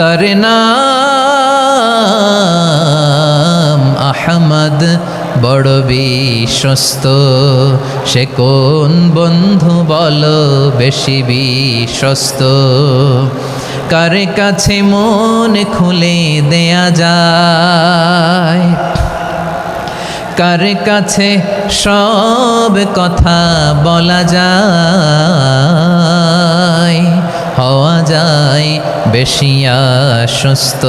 তার নাম আহমদ, বড় বিশ্বস্ত। সে কোন বন্ধু বল বেশি বিশ্বস্ত? কার কাছে মন খুলে দেয়া যায়? কার কাছে সব কথা বলা যায়? বেশি আশ্বস্ত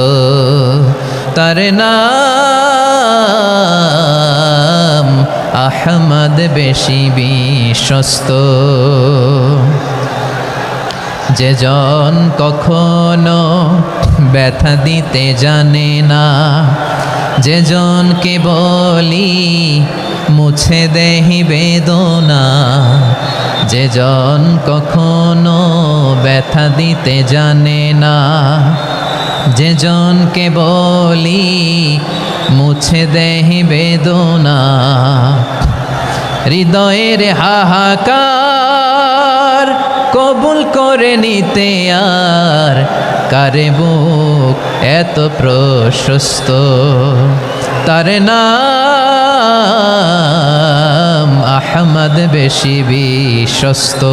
তার নাম আহমদ বেশি বিশ্বস্ত। যে জন কখনো ব্যথা দিতে জানে না, যে জনকে বলি মুছে দেহি বেদনা, যে জন কখনো ব্যথা দিতে জানে না। যে জনকে বলি, মুছে দেহি বেদনা। হৃদয়ের হাহাকার কবুল করে নিতে আর কারে বুক এত প্রশস্ত? তার নাম আহমদ বেশি বিশ্বস্ত।